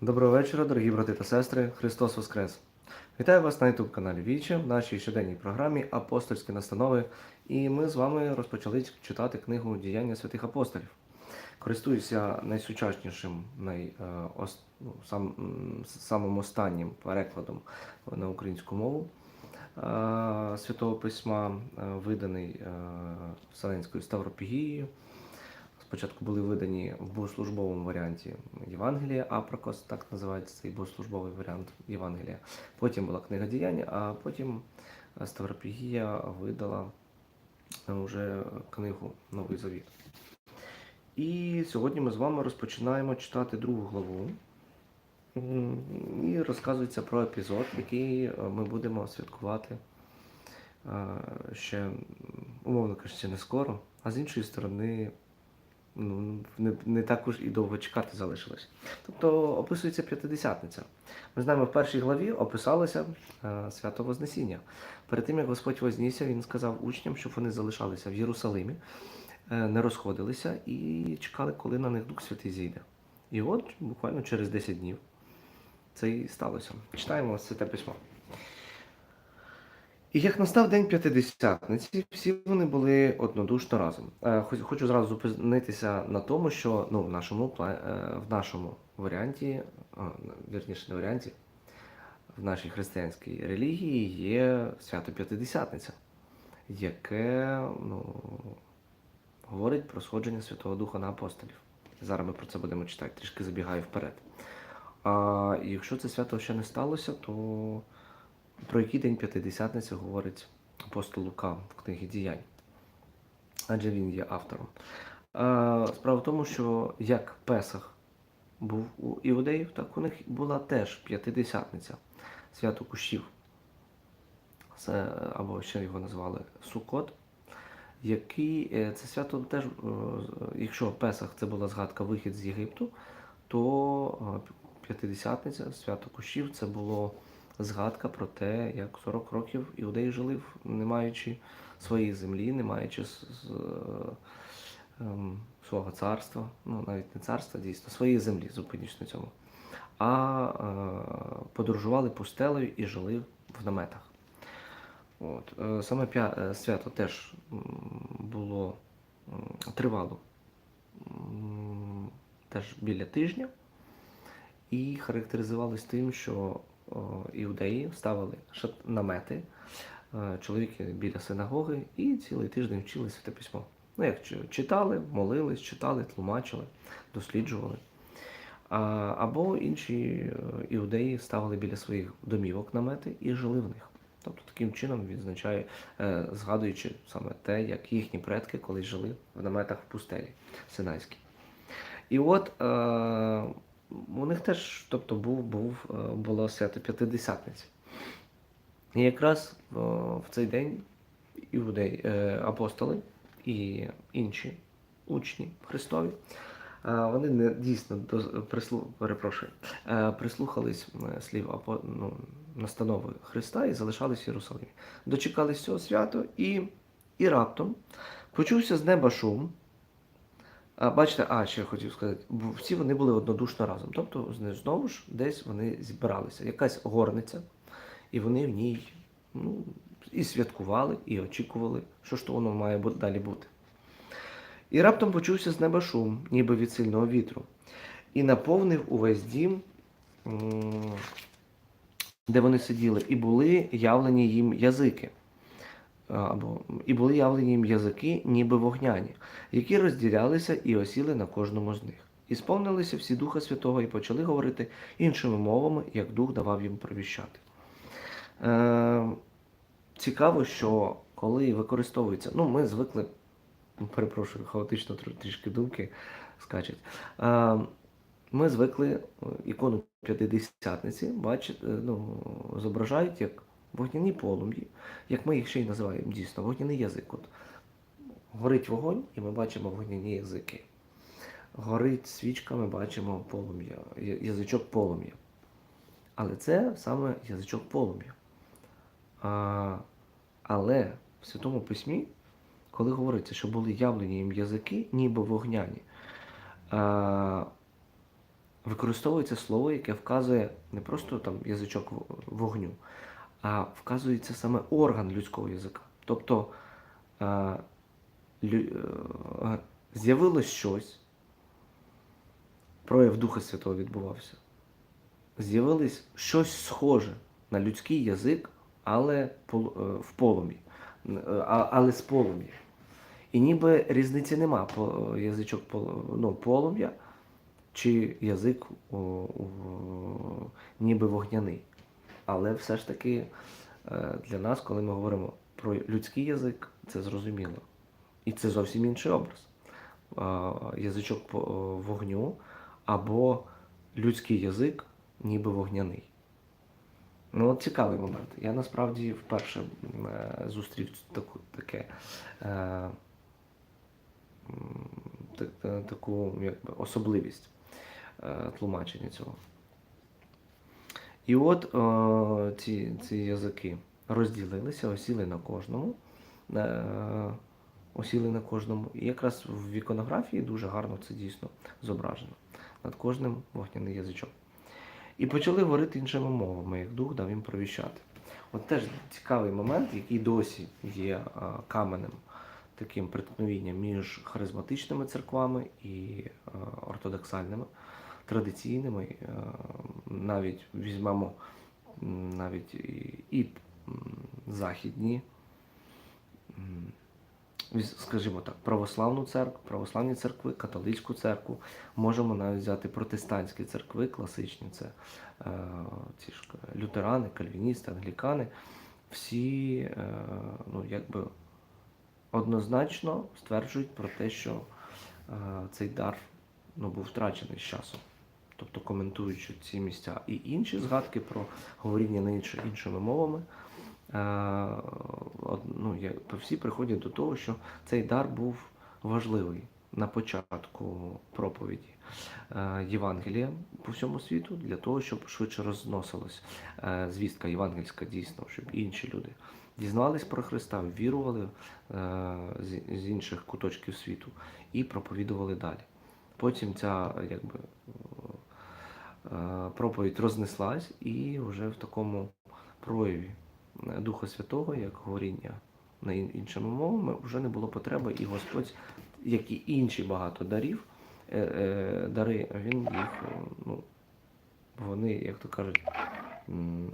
Доброго вечора, дорогі брати та сестри. Христос Воскрес! Вітаю вас на youtube каналі Віче в нашій щоденній програмі Апостольські настанови. І ми з вами розпочали читати книгу Діяння святих апостолів. Користуюся найсучаснішим, най, е, ос- ну, сам, самим останнім перекладом на українську мову е, Святого Письма, е, виданий Вселенською Ставропігією. Спочатку були видані в богослужбовому варіанті Євангелія Апрокос, так називається цей богослужбовий варіант Євангелія. Потім була книга діяння, а потім е, Ставропігія видала е, вже книгу Новий Завіт. І сьогодні ми з вами розпочинаємо читати другу главу. І розказується про епізод, який е, ми будемо святкувати е, ще, умовно кажучи, не скоро, а з іншої сторони, ну, не, не так уж і довго чекати залишилось. Тобто описується п'ятидесятниця. Ми знаємо, в першій главі описалося е, свято Вознесіння. Перед тим, як Господь вознісся, він сказав учням, щоб вони залишалися в Єрусалимі, е, не розходилися і чекали, коли на них Дух Святий зійде. І от буквально через 10 днів це і сталося. Читаємо це те письмо. І як настав день п'ятидесятниці, всі вони були однодушно разом. Е, Хочу зразу зупинитися на тому, що ну, в, нашому, е, в нашому варіанті, вірніше не варіанті, в нашій християнській релігії є свято П'ятидесятниця, яке ну, говорить про сходження Святого Духа на апостолів. Зараз ми про це будемо читати, трішки забігаю вперед. А якщо це свято ще не сталося, то про який день П'ятидесятниці говорить апостол Лука в книгі діянь, адже він є автором. Справа в тому, що як Песах був у іудеїв, так у них була теж п'ятидесятниця, свято кущів. Це, або ще його назвали Сукот, який е, це свято теж, е, якщо Песах це була згадка вихід з Єгипту, то е, П'ятидесятниця, свято кущів, це було згадка про те, як 40 років іудеї жили, не маючи своєї землі, не маючи с- ем, свого царства, ну навіть не царства, дійсно, своєї землі, зупинюсь на цьому. А е, подорожували пустелею і жили в наметах. От. е, Саме е, свято теж було тривало теж біля тижня і характеризувалось тим, що іудеї ставили намети, е, чоловіки біля синагоги і цілий тиждень вчили святе письмо. Ну, як читали, молились, читали, тлумачили, досліджували. Або інші е, іудеї ставили біля своїх домівок намети і жили в них. Тобто таким чином відзначає, е, згадуючи саме те, як їхні предки колись жили в наметах в пустелі Синайській. І от у них теж тобто, був, був, е, було свято П'ятидесятниці. І якраз е, в цей день іудеї, е, апостоли і інші учні Христові, вони не дійсно до, прислу, перепрошую, прислухались слів ну, настанови Христа і залишались в Єрусалимі. Дочекались цього свято і, і раптом почувся з неба шум. А, бачите, а ще я хотів сказати, всі вони були однодушно разом. Тобто знову ж десь вони зібралися. Якась горниця, і вони в ній ну, і святкували, і очікували, що ж то воно має далі бути. І раптом почувся з неба шум, ніби від сильного вітру, і наповнив увесь дім, де вони сиділи, і були явлені їм язики. Або і були явлені їм язики, ніби вогняні, які розділялися і осіли на кожному з них. І сповнилися всі Духа Святого і почали говорити іншими мовами, як Дух давав їм провіщати. Е, цікаво, що коли використовується, ну ми звикли, перепрошую, хаотично трішки думки скачуть. Е, ми звикли е, ікону П'ятидесятниці бачити, ну, зображають як вогняні полум'ї, як ми їх ще й називаємо дійсно, вогняний язик. От, горить вогонь, і ми бачимо вогняні язики. Горить свічка, ми бачимо полум'я, язичок полум'я. Але це саме язичок полум'я. А, але в Святому Письмі, коли говориться, що були явлені їм язики, ніби вогняні, а, використовується слово, яке вказує не просто там язичок вогню, а вказується саме орган людського язика. Тобто е, е, з'явилось щось, прояв Духа Святого відбувався. З'явилось щось схоже на людський язик, але е, в полум'ї, але з полум'я. І ніби різниці нема, язичок ну, полум'я чи язик о, о, ніби вогняний. Але все ж таки е, для нас, коли ми говоримо про людський язик, це зрозуміло. І це зовсім інший образ. Язичок вогню або людський язик, ніби вогняний. Ну, цікавий момент. Я насправді вперше е, зустрів таку, таке, е, м, та- та- таку особливість е, тлумачення цього. І от е, ці, ці язики розділилися, осіли на кожному. Е, осіли на кожному. І якраз в іконографії дуже гарно це дійсно зображено. Над кожним вогняний язичок. І почали говорити іншими мовами, як дух дав їм провіщати. От теж цікавий момент, який досі є а, каменем таким приткновінням між харизматичними церквами і а, ортодоксальними, традиційними. Е, Навіть візьмемо навіть і, західні, скажімо так, православну церкву, православні церкви, католицьку церкву. Можемо навіть взяти протестантські церкви, класичні, це е, ці ж лютерани, кальвіністи, англікани. Всі е, ну, якби однозначно стверджують про те, що цей дар ну, був втрачений з часом. Тобто коментуючи ці місця і інші згадки про говоріння на інші, іншими мовами, е, ну, я- всі приходять до того, що цей дар був важливий на початку проповіді е, Євангелія по всьому світу для того, щоб швидше розносилась е, звістка євангельська дійсно, щоб інші люди дізнались про Христа, вірували з, інших куточків світу і проповідували далі. Потім ця якби, проповідь рознеслась і вже в такому прояві е, Духа Святого, як говоріння на іншими мовами, вже не було потреби, і Господь, як і інші багато дарів, е, е, дари, він їх, е, ну, вони, як то кажуть,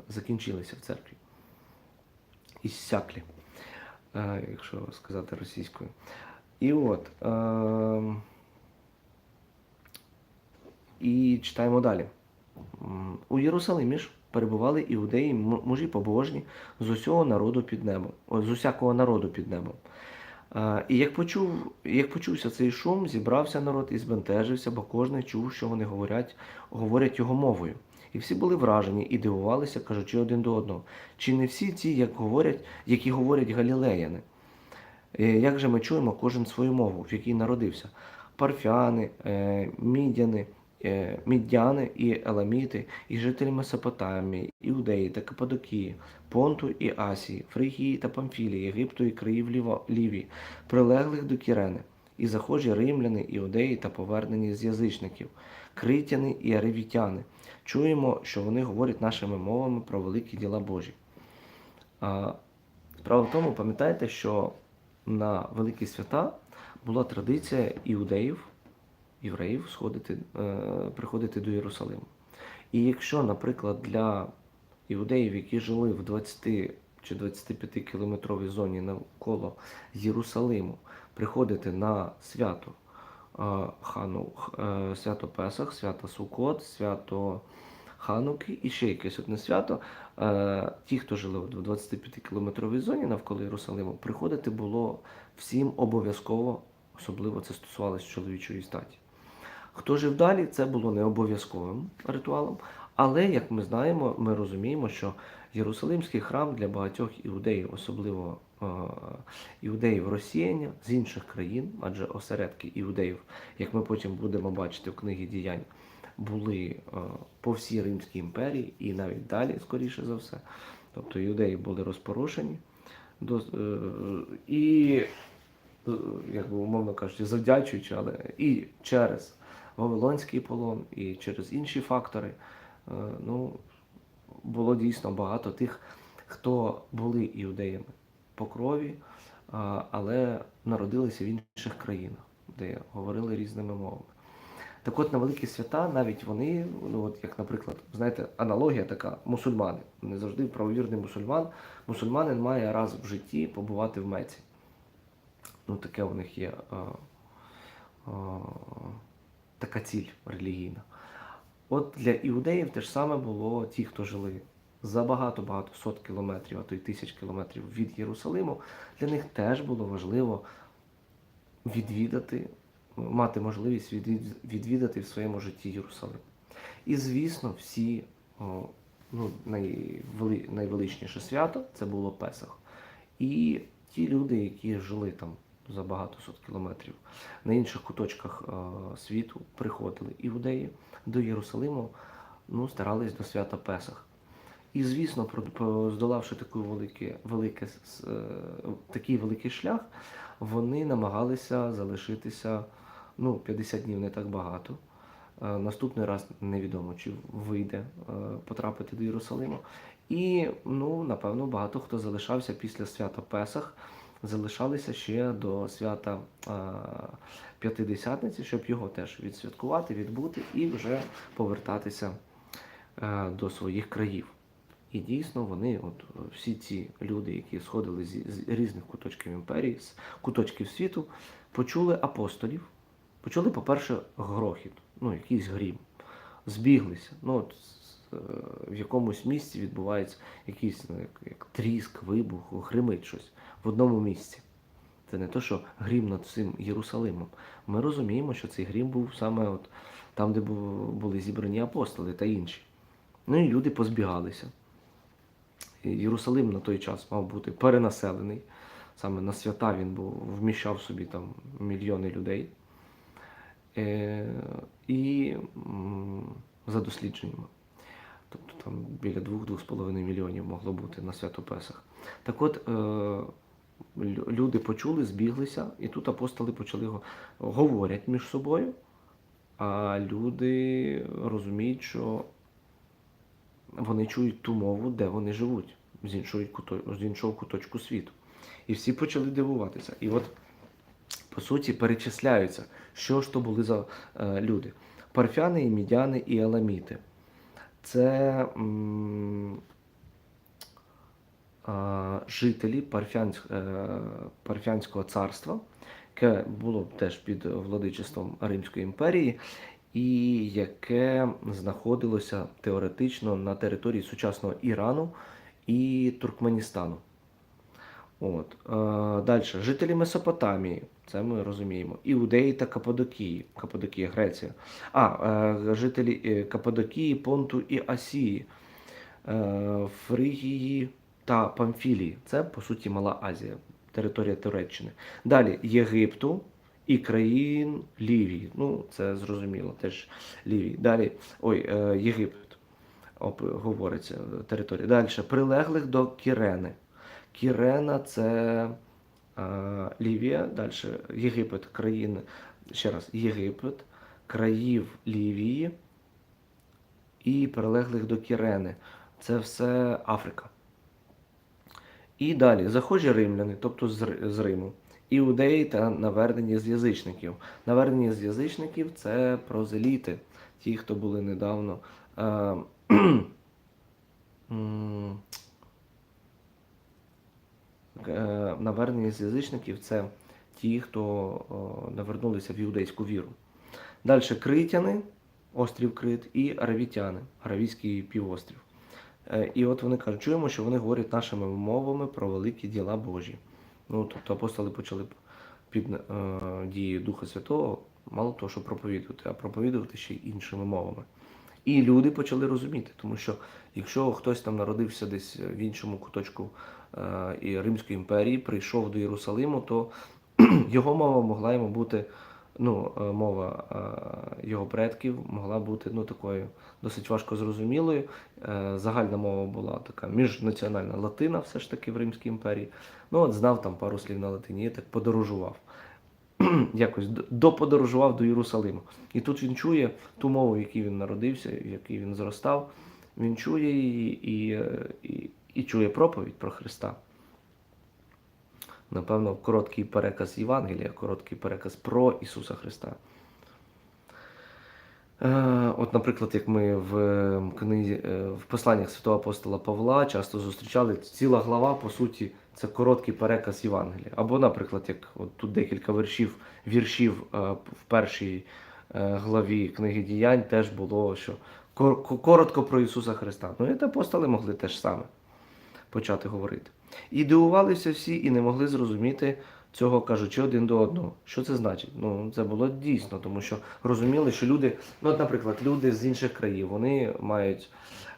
закінчилися в церкві. Іссяклі, е, якщо сказати російською. І от. Е, і читаємо далі. У Єрусалимі ж перебували іудеї, мужі побожні з усього народу під небом, з усякого народу під небом. І як почув, як почувся цей шум, зібрався народ і збентежився, бо кожен чув, що вони говорять, говорять його мовою. І всі були вражені і дивувалися, кажучи один до одного. Чи не всі ті, як говорять, які говорять галілеяни? Е, Як же ми чуємо кожен свою мову, в якій народився? Парфяни, е, мідяни, мідяни і еламіти, і жителі Месопотамії, Іудеї та Каппадокії, Понту і Асії, Фригії та Памфілії, Єгипту і країв Лівії, прилеглих до Кірени, і захожі римляни, іудеї та повернені з язичників, критяни і аревітяни. Чуємо, що вони говорять нашими мовами про великі діла Божі. Справа в тому, пам'ятаєте, що на великі свята була традиція іудеїв, євреїв сходити, е, приходити до Єрусалиму. І якщо, наприклад, для іудеїв, які жили в 20 чи 25 кілометровій зоні навколо Єрусалиму, приходити на свято е, Хану, е, свято Песах, свято Сукот, свято Хануки і ще якесь одне свято. Ті, хто жили в 25-кілометровій зоні навколо Єрусалиму, приходити було всім обов'язково, особливо це стосувалося чоловічої статі. Хто жив далі, це було не обов'язковим ритуалом, але, як ми знаємо, ми розуміємо, що Єрусалимський храм для багатьох іудеїв, особливо іудеїв росіяння з інших країн, адже осередки іудеїв, як ми потім будемо бачити в книгі діянь, були по всій Римській імперії і навіть далі, скоріше за все. Тобто іудеї були розпорушені. Е, і, е, як би умовно кажучи, завдячуючи, але і через Вавилонський полон і через інші фактори. Е, Ну, було дійсно багато тих, хто були іудеями по крові, але народилися в інших країнах, де говорили різними мовами. Так от на великі свята навіть вони, ну от як, наприклад, знаєте, аналогія така, мусульмани. Не завжди правовірний мусульман. Мусульманин має раз в житті побувати в Меці. Ну, таке у них є а, така ціль релігійна. От для іудеїв те ж саме було ті, хто жили за багато-багато сот кілометрів, а то й тисяч кілометрів від Єрусалиму. Для них теж було важливо відвідати, мати можливість відвідати в своєму житті Єрусалим. І, звісно, всі ну, найвели, найвеличніше свято це було Песах. І ті люди, які жили там за багато сот кілометрів на інших куточках е, світу, приходили іудеї до Єрусалиму, ну, старались до свята Песах. І, звісно, здолавши таку велике, велике, е, такий великий шлях, вони намагалися залишитися ну, 50 днів не так багато. Е, Наступний раз невідомо, чи вийде потрапити до Єрусалиму. І, ну, напевно, багато хто залишався після свята Песах, залишалися ще до свята П'ятидесятниці, щоб його теж відсвяткувати, відбути і вже повертатися е, до своїх країв. І дійсно вони, от всі ці люди, які сходили зі- з різних куточків імперії, з куточків світу, почули апостолів, почули, по-перше, грохіт, ну, якийсь грім, збіглися. Ну, от, е, в якомусь місці відбувається якийсь ну, як, як тріск, вибух, гримить щось в одному місці. Це не то, що грім над цим Єрусалимом. Ми розуміємо, що цей грім був саме от там, де були зібрані апостоли та інші. Ну і люди позбігалися. Єрусалим на той час мав бути перенаселений. Саме на свята він був, вміщав собі там мільйони людей. Е, і за дослідженнями. Тобто там біля 2-2,5 мільйонів могло бути на свято Песах. Так от, е, люди почули, збіглися, і тут апостоли почали говорять між собою, а люди розуміють, що вони чують ту мову, де вони живуть, з іншого, з іншого куточку світу. І всі почали дивуватися. І от, по суті, перечисляються, що ж то були за е, люди. Парфяни, і мідяни і еламіти. Це м, жителі Парфянськ, е, Парфянського царства, яке було теж під владичеством Римської імперії, і яке знаходилося теоретично на території сучасного Ірану і Туркменістану. От. Е, далі. Жителі Месопотамії, це ми розуміємо. Іудеї та Каппадокії. Каппадокія, Греція. А, е, жителі е, Каппадокії, Понту і Асії, е, Фригії та Памфілії. Це, по суті, Мала Азія, територія Туреччини. Далі Єгипту і країн Лівії. Ну, це зрозуміло, теж Лівії. Далі, ой, е, Єгипет. Говориться територія. Далі прилеглих до Кірени. Кірена це е, Лівія, далі Єгипет, країни, ще раз, Єгипет, країв Лівії і прилеглих до Кірени. Це все Африка. І далі захожі римляни, тобто з, Риму, іудеї та навернені з язичників. Навернені з язичників це прозеліти, ті, хто були недавно. Е, е, навернені з язичників це ті, хто навернулися в іудейську віру. Далі критяни, острів Крит, і аравітяни, Аравійський півострів. Е, І от вони кажуть, чуємо, що вони говорять нашими мовами про великі діла Божі. Ну, тобто апостоли почали під е, дією Духа Святого, мало того, що проповідувати, а проповідувати ще й іншими мовами. І люди почали розуміти, тому що якщо хтось там народився десь в іншому куточку е, і Римської імперії, прийшов до Єрусалиму, то його мова могла йому бути, ну, е, мова е, його предків могла бути ну, такою досить важко зрозумілою. Е, Загальна мова була така міжнаціональна латина, все ж таки в Римській імперії. Ну, от знав там пару слів на латині, і так подорожував. якось доподорожував до Єрусалиму. І тут він чує ту мову, в якій він народився, в якій він зростав. Він чує її і, і, і чує проповідь про Христа. Напевно, короткий переказ Євангелія, короткий переказ про Ісуса Христа. Е, От, наприклад, як ми в е, книзі е, в посланнях святого апостола Павла часто зустрічали ціла глава, по суті, це короткий переказ Євангелія. Або, наприклад, як от тут декілька віршів, віршів в першій главі книги діянь теж було, що коротко про Ісуса Христа. Ну і апостоли могли теж саме почати говорити. І дивувалися всі, і не могли зрозуміти цього, кажучи один до одного. Що це значить? Ну, це було дійсно, тому що розуміли, що люди, ну, от, наприклад, люди з інших країн, вони мають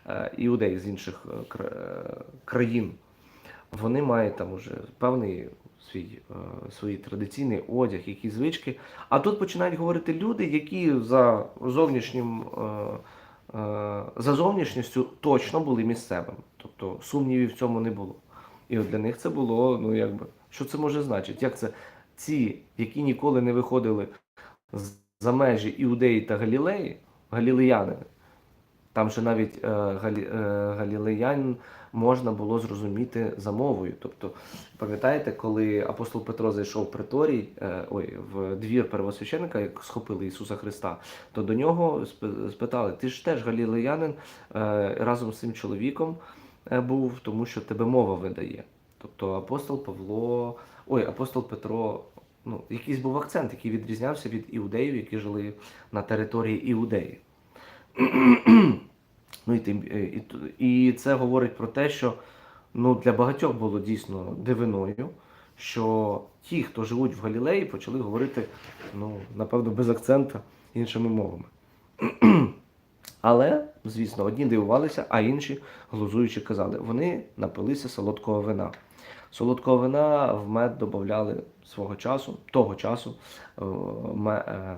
е, іудеї з інших е, е, країн, вони мають там уже певний свій, свій традиційний одяг, якісь звички. А тут починають говорити люди, які за зовнішнім. За зовнішністю точно були місцевими, тобто сумнівів в цьому не було. І от для них це було, ну якби, що це може значити? Як це ці, які ніколи не виходили за межі Іудеї та Галілеї, галілеяни, там ще навіть е, е, галілеян можна було зрозуміти за мовою. Тобто, пам'ятаєте, коли апостол Петро зайшов в приторій, е, ой, в двір первосвященника, як схопили Ісуса Христа, то до нього спи- спитали: ти ж теж галілеянин е, разом з цим чоловіком був, тому що тебе мова видає. Тобто апостол Павло, ой, апостол Петро, ну, якийсь був акцент, який відрізнявся від іудеїв, які жили на території Іудеї. Ну і, тим, е, і, і це говорить про те, що ну, для багатьох було дійсно дивиною, що ті, хто живуть в Галілеї, почали говорити, ну, напевно, без акцента іншими мовами. Але, звісно, одні дивувалися, а інші, глузуючи, казали, вони напилися солодкого вина. Солодкого вина в мед додавали свого часу, того часу е, е,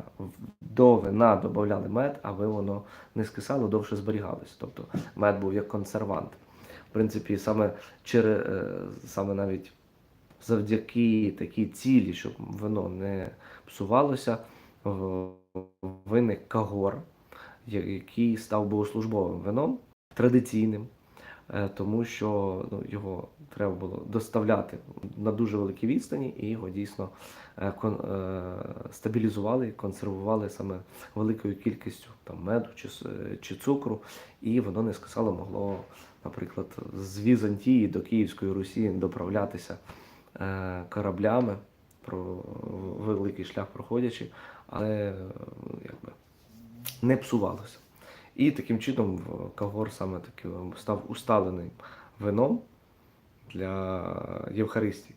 до вина додавали мед, аби воно не скисало, довше зберігалось. Тобто мед був як консервант. В принципі, саме, через, саме навіть завдяки такій цілі, щоб вино не псувалося, виник кагор, який став богослужбовим вином, традиційним, е, тому що ну, його треба було доставляти на дуже великій відстані, і його дійсно е, кон- е, стабілізували консервували саме великою кількістю там, меду чи, чи цукру, і воно не скисало, могло, наприклад, з Візантії до Київської Русі доправлятися кораблями про великий шлях проходячи, але е, якби не псувалося. І таким чином Кагор саме таки став усталеним вином для Євхаристії.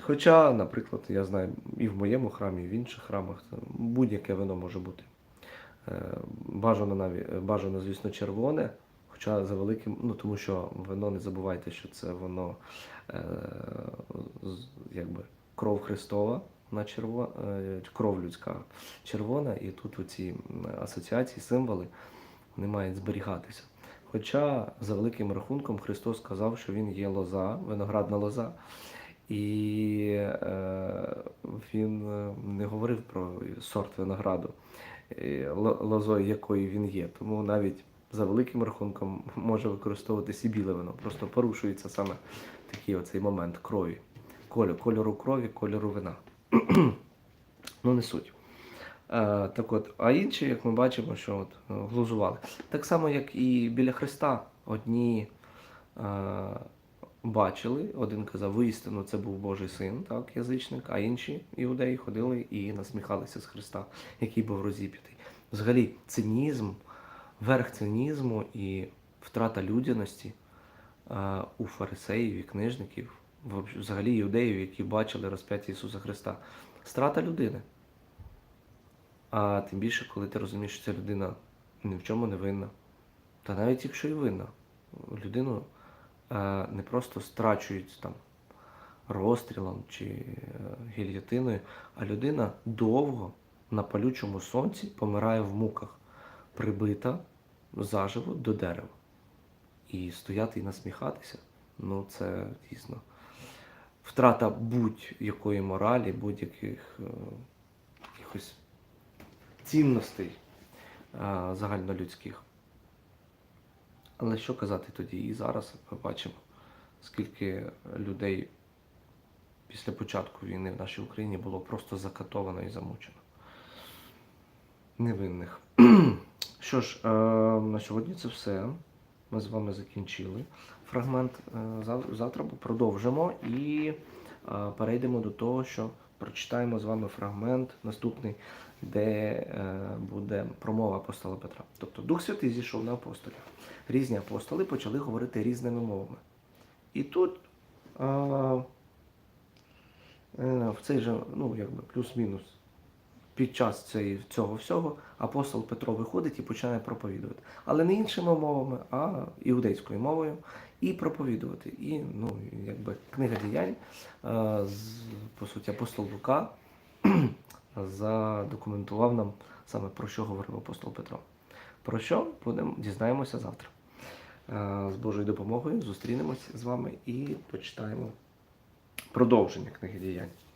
Хоча, наприклад, я знаю, і в моєму храмі, і в інших храмах будь-яке вино може бути. Е, Бажано навіть бажано, звісно, червоне, хоча за великим, ну тому що вино не забувайте, що це воно е, якби кров Христова на черво, е, кров людська червона, і тут оці асоціації, символи вони мають зберігатися. Хоча за великим рахунком Христос сказав, що Він є лоза, виноградна лоза. І е, він е, не говорив про сорт винограду, е, ло- лозою якої він є. Тому навіть за великим рахунком може використовуватись і біле вино. Просто порушується саме такий оцей момент крові, кольору крові, кольору вина. ну, не суть. Е, так от, а інші, як ми бачимо, що от, е, глузували. Так само, як і біля Христа, одні е, бачили, один казав, воістину це був Божий син, так, язичник, а інші іудеї ходили і насміхалися з Христа, який був розіп'ятий. Взагалі, цинізм, верх цинізму і втрата людяності е, у фарисеїв і книжників, взагалі іудеїв, які бачили розп'яття Ісуса Христа. Страта людини. А тим більше, коли ти розумієш, що ця людина ні в чому не винна. Та навіть якщо і винна, людину е, не просто страчують там розстрілом чи е, гільйотиною, а людина довго на палючому сонці помирає в муках, прибита заживо до дерева. І стояти і насміхатися, ну це дійсно втрата будь-якої моралі, будь-яких е, якихось цінностей е, загальнолюдських. Але що казати тоді? І зараз ми бачимо, скільки людей після початку війни в нашій Україні було просто закатовано і замучено. Невинних. Що ж, е, на сьогодні це все. Ми з вами закінчили фрагмент. Е, зав- Завтра продовжимо і е, перейдемо до того, що прочитаємо з вами фрагмент наступний, де е, буде промова апостола Петра. Тобто Дух Святий зійшов на апостолів. Різні апостоли почали говорити різними мовами. І тут в цей же, ну, якби плюс-мінус, під час цього всього апостол Петро виходить і починає проповідувати. Але не іншими мовами, а іудейською мовою, і проповідувати. І, ну, якби книга діянь, е, по суті, апостол Лука задокументував нам саме про що говорив апостол Петро. Про що будемо дізнаємося завтра. Е, З Божою допомогою зустрінемось з вами і почитаємо продовження книги діянь.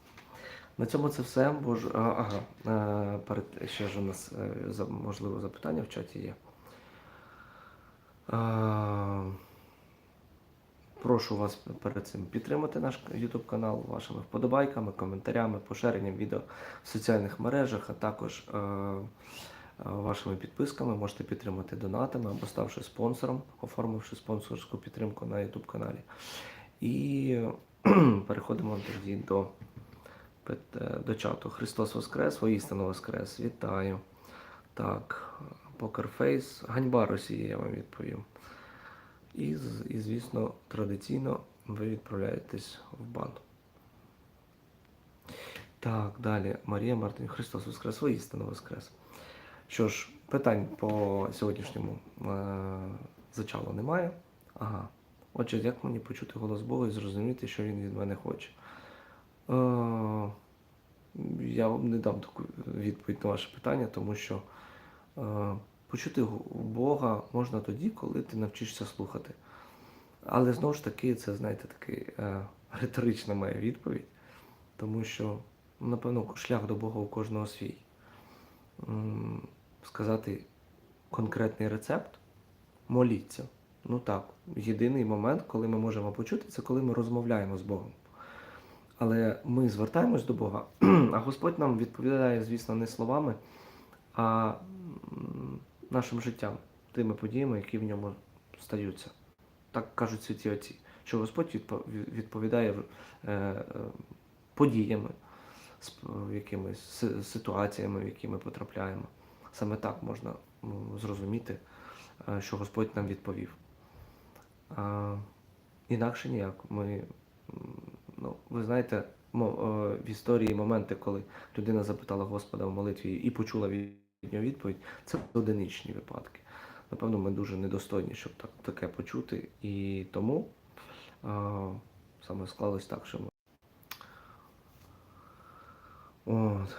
На цьому це все. Бож... Ага. Е, Перед... Ще ж у нас е, можливо запитання в чаті є. Е, Прошу вас перед цим підтримати наш YouTube канал вашими вподобайками, коментарями, поширенням відео в соціальних мережах, а також вашими підписками можете підтримати донатами або ставши спонсором, оформивши спонсорську підтримку на YouTube каналі. І переходимо тоді до, до чату. Христос Воскрес, воістину Воскрес. Вітаю. Так, Покерфейс. Ганьба Росії, я вам відповім. І, і, звісно, традиційно ви відправляєтесь в бан. Так, далі. Марія Мартин, Христос Воскрес, воістину Воскрес. Що ж, питань по сьогоднішньому е- зачалу немає. Ага. Отже, як мені почути голос Бога і зрозуміти, що він від мене хоче? Е, я вам не дам таку відповідь на ваше питання, тому що е, почути Бога можна тоді, коли ти навчишся слухати. Але знову ж таки, це, знаєте, такий е, риторична моя відповідь, тому що, напевно, шлях до Бога у кожного свій. Сказати конкретний рецепт моліться. Ну так, єдиний момент, коли ми можемо почути, це коли ми розмовляємо з Богом. Але ми звертаємось до Бога, а Господь нам відповідає, звісно, не словами, а нашим життям, тими подіями, які в ньому стаються. Так кажуть святі отці, що Господь відповідає е, е, подіями, якимись ситуаціями, в які ми потрапляємо. Саме так можна зрозуміти, е, що Господь нам відповів. Інакше ніяк. Ми, ну, ви знаєте, е, в історії моменти, коли людина запитала Господа в молитві і почула від нього відповідь, це одиничні випадки. Напевно, ми дуже недостойні, щоб так, таке почути. І тому а, саме склалось так, що ми. От.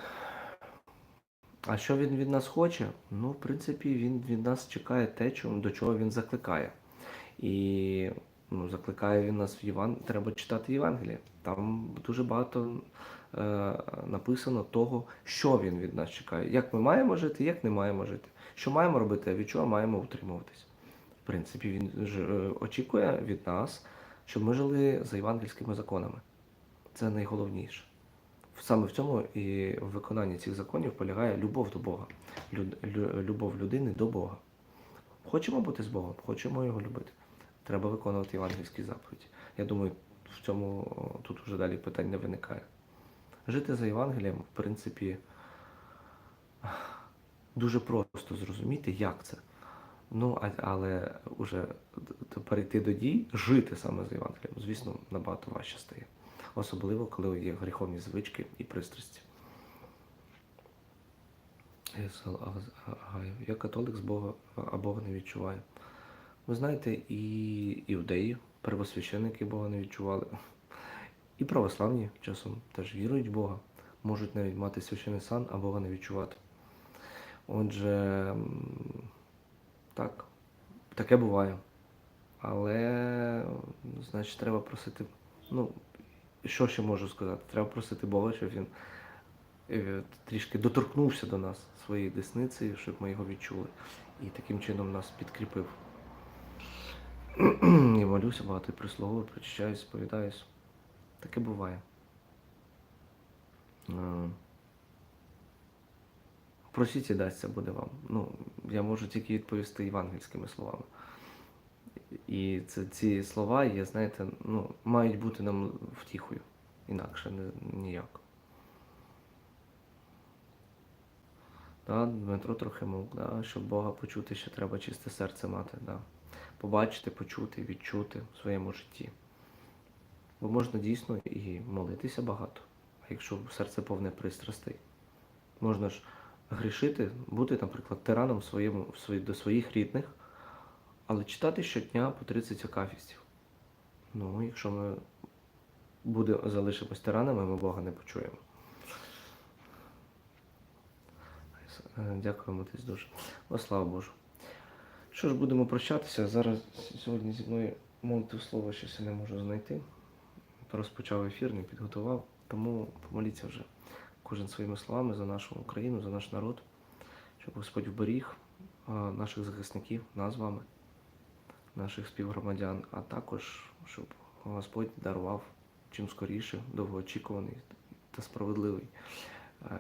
А що він від нас хоче? Ну, в принципі, він від нас чекає те, до чого він закликає. І ну, закликає він нас в Єван... Треба читати Євангеліє. Там дуже багато е, написано того, що він від нас чекає. Як ми маємо жити, як не маємо жити. Що маємо робити, а від чого маємо утримуватись. В принципі, він ж, е, очікує від нас, щоб ми жили за євангельськими законами. Це найголовніше. Саме в цьому і в виконанні цих законів полягає любов до Бога, любов людини до Бога. Хочемо бути з Богом, хочемо його любити. Треба виконувати євангельські заповіді. Я думаю, в цьому тут вже далі питань не виникає. Жити за Євангелієм, в принципі, дуже просто зрозуміти, як це. Ну, але вже перейти до дій, жити саме за Євангелієм, звісно, набагато важче стає. Особливо, коли є гріховні звички і пристрасті. Я католик з Бога, а Бога не відчуваю. Ви знаєте, і іудеї, первосвященники Бога не відчували. І православні часом теж вірують в Бога, можуть навіть мати священний сан, а Бога не відчувати. Отже, так, таке буває. Але, значить, треба просити. Ну, що ще можу сказати? Треба просити Бога, щоб він е, трішки доторкнувся до нас своєю десницею, щоб ми його відчули. І таким чином нас підкріпив. І молюся, багато і прислуговую, причащаюсь, сповідаюсь. Таке буває. Е, Просіть і дасться буде вам. Ну, я можу тільки відповісти євангельськими словами. І це, ці слова є, знаєте, ну, мають бути нам втіхою. Інакше не, ніяк. Да, Дмитро Трохимук, да, щоб Бога почути, ще треба чисте серце мати. Да. Побачити, почути, відчути в своєму житті. Бо можна дійсно і молитися багато, а якщо серце повне пристрастей. Можна ж грішити, бути, наприклад, тираном своєму, до своїх рідних, але читати щодня по 30 акафістів. Ну, якщо ми буде, залишимось тиранами, ми Бога не почуємо. Е, Дякуємо десь дуже. О, слава Божу. Що ж, будемо прощатися. Зараз сьогодні зі мною молитву слово щось я не можу знайти. Розпочав ефір, не підготував. Тому помоліться вже кожен своїми словами за нашу Україну, за наш народ, щоб Господь вберіг наших захисників, нас з вами, наших співгромадян, а також щоб Господь дарував чим скоріше, довгоочікуваний та справедливий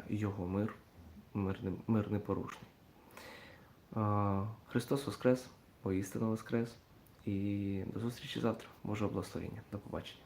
його мир, мир, мир непорушний. Христос Воскрес, воістину Воскрес. І до зустрічі завтра. Божого благословення. До побачення.